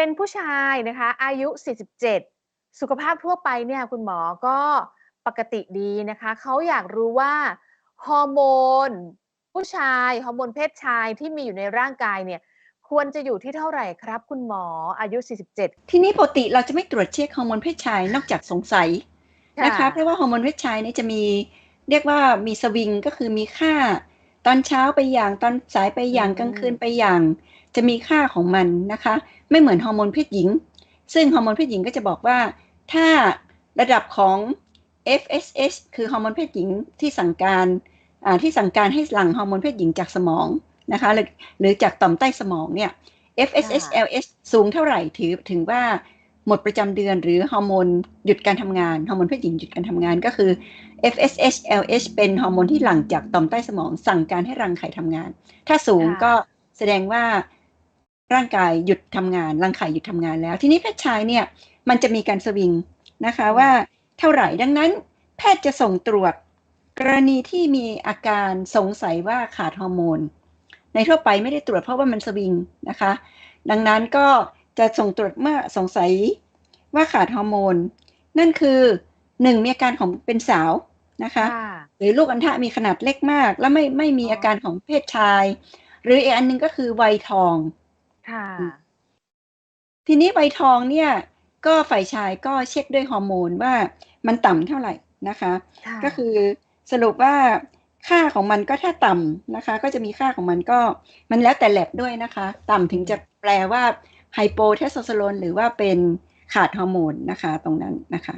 เป็นผู้ชายนะคะ อายุ 47 สุขภาพทั่วไปเนี่ยคุณหมอก็ปกติดีนะคะ เขาอยากรู้ว่าฮอร์โมนผู้ชายฮอร์โมนเพศชายที่มีอยู่ในร่างกายเนี่ยควรจะอยู่ที่เท่าไหร่ครับคุณหมออายุ 47 ทีนี้ปกติเราจะไม่ตรวจเช็คฮอร์โมนเพศชายนอกจากสงสัยนะคะ เพราะว่าฮอร์โมนเพศชายนี่จะมีเรียกว่ามีสวิงก็คือมีค่า ตอนเช้าไปอย่างตอนสายไปอย่างอืมกลางคืนไปอย่าง จะมีค่าของมันนะคะ ไม่เหมือนฮอร์โมนเพศหญิง ซึ่งฮอร์โมนเพศหญิงก็จะบอกว่า ถ้าระดับของ FSH คือฮอร์โมนเพศหญิงที่สั่งการอ่าที่สั่งการให้หลั่งฮอร์โมนเพศหญิงจากสมองนะคะหรือหรือจากต่อมใต้สมองเนี่ย FSH ค่ะ LH สูงเท่าไหร่ถือถึงว่า หมดประจำเดือน หรือฮอร์โมนหยุดการทำงานฮอร์โมนเพศหญิงหยุดการทำงานก็คือ FSH LH เป็นฮอร์โมนที่หลั่งจากต่อมใต้สมองสั่งการให้รังไข่ทำงาน ถ้าสูงค่ะก็แสดงว่าร่างกายหยุดทำงาน รังไข่หยุดทำงานแล้ว ทีนี้เพศชายเนี่ยมันจะมีการสวิงนะคะว่าเท่าไหร่ดังนั้น แพทย์จะส่งตรวจกรณีที่มีอาการสงสัยว่าขาดฮอร์โมน ในทั่วไปไม่ได้ตรวจเพราะว่ามันสวิงนะคะ ดังนั้นก็จะส่งตรวจเมื่อสงสัย ว่าขาดฮอร์โมน นั่นคือหนึ่งมีอาการของเป็นสาวนะคะค่ะหรือลูกอัณฑะมีขนาดเล็กมาก แล้วไม่ไม่มีอ๋อออาการของเพศชาย หรืออีกอันหนึงก็คือวัยทองค่ะทีนี้วัยทองเนี่ย ก็ฝ่ายชายก็เช็คด้วยฮอร์โมนว่ามันต่ำเท่าไหร่นะคะค่ะก็คือสรุปว่าค่าของมันก็ถ้าต่ำนะคะ ก็จะมีค่าของมันก็มันแล้วแต่แลบด้วยนะคะ ต่ำถึงจะแปลว่าไฮโปเทสโทสเตอโรนหรือว่าเป็น ขาดฮอร์โมนนะคะ ตรงนั้นนะคะ